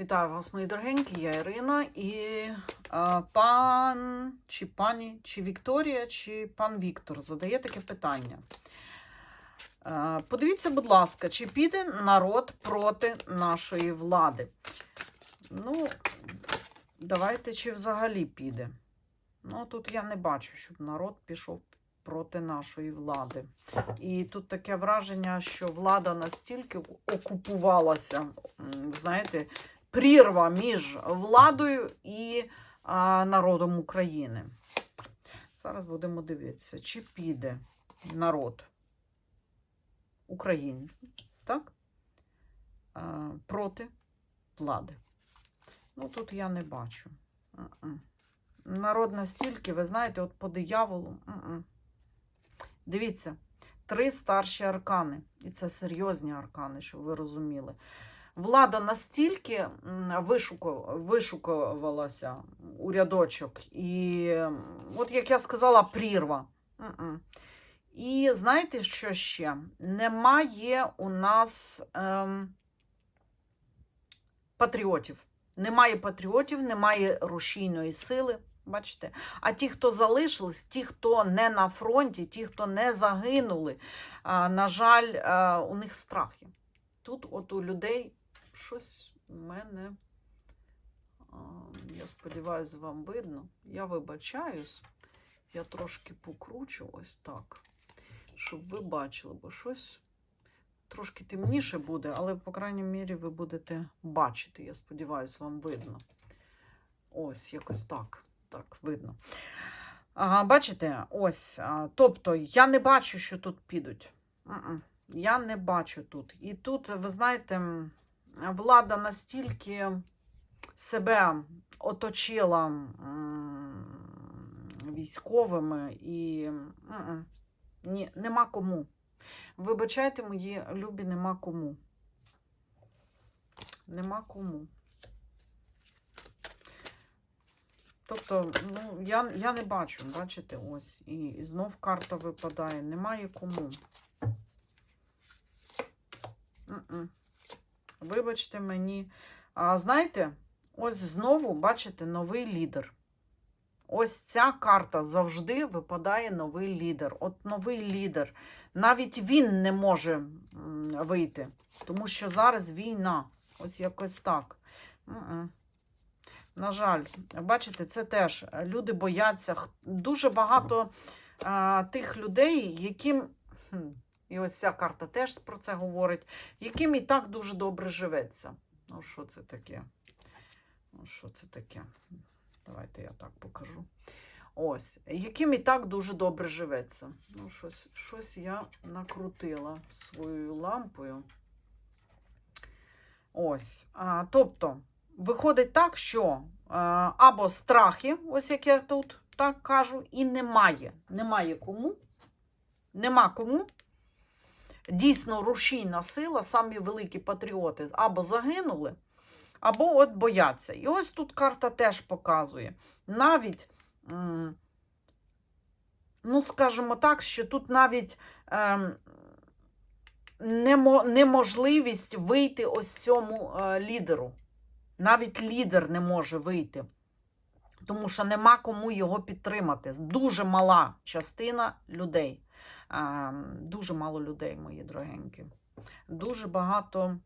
Вітаю вас, мої дорогенькі, я Ірина і е, пан чи пані, чи Вікторія, чи пан Віктор задає таке питання. Е, подивіться, будь ласка, чи піде народ проти нашої влади? Ну, давайте, чи взагалі піде. Ну, тут я не бачу, щоб народ пішов проти нашої влади. І тут таке враження, що влада настільки окупувалася, знаєте, прірва між владою і а, народом України. Зараз будемо дивитися, чи піде народ українець, так? А, проти влади. Ну, тут я не бачу. М-м. Народ настільки, ви знаєте, от по дияволу. м-м. Дивіться, три старші аркани. І це серйозні аркани, щоб ви розуміли. Влада настільки вишукувалася у рядочок, і от як я сказала, прірва. І знаєте, що ще? Немає у нас ем, патріотів. Немає патріотів, немає рушійної сили. Бачите? А ті, хто залишились, ті, хто не на фронті, ті, хто не загинули, на жаль, у них страх є. Тут, от у людей, щось у мене, я сподіваюся, вам видно. Я вибачаюсь, я трошки покручу ось так, щоб ви бачили, бо щось трошки темніше буде, але, по крайній мірі, ви будете бачити. Я сподіваюся, вам видно. Ось, якось так. Так, видно. Ага, бачите, ось. Тобто, я не бачу, що тут підуть. Я не бачу тут. І тут, ви знаєте, влада настільки себе оточила військовими і ні, нема кому. Вибачайте, мої любі, нема кому. Нема кому. Тобто, ну, я, я не бачу, бачите, ось. І, і знов карта випадає. Немає кому. М-м. Вибачте мені. А знаєте, ось знову, бачите, новий лідер. Ось ця карта завжди випадає новий лідер. От новий лідер. Навіть він не може вийти, тому що зараз війна. Ось якось так. На жаль, бачите, це теж люди бояться. Дуже багато а, тих людей, яким, і ось ця карта теж про це говорить, яким і так дуже добре живеться. Ну, що це таке? Ну, що це таке? Давайте я так покажу. Ось, яким і так дуже добре живеться. Ну, щось, щось я накрутила своєю лампою. Ось. А, тобто, виходить так, що е, або страхи, ось як я тут так кажу, і немає. Немає кому. Нема кому. Дійсно, рушійна сила, самі великі патріоти або загинули, або от бояться. І ось тут карта теж показує. Навіть, ну, скажімо так, що тут навіть ем, немо, неможливість вийти ось цьому е, лідеру. Навіть лідер не може вийти, тому що нема кому його підтримати. Дуже мала частина людей. Е, Дуже мало людей, мої дорогенькі. Дуже багато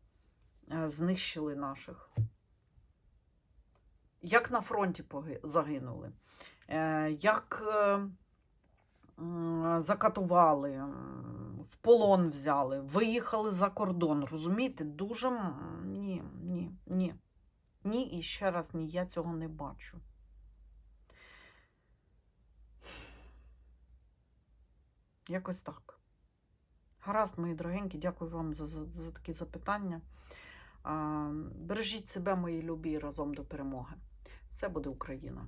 е, знищили наших. Як на фронті загинули, е, як е, закатували, в полон взяли, виїхали за кордон. Розумієте, дуже ні, ні, ні. Ні, і ще раз ні, я цього не бачу. Якось так. Гаразд, мої дорогенькі, дякую вам за, за, за такі запитання. Бережіть себе, мої любі, разом до перемоги. Все буде Україна!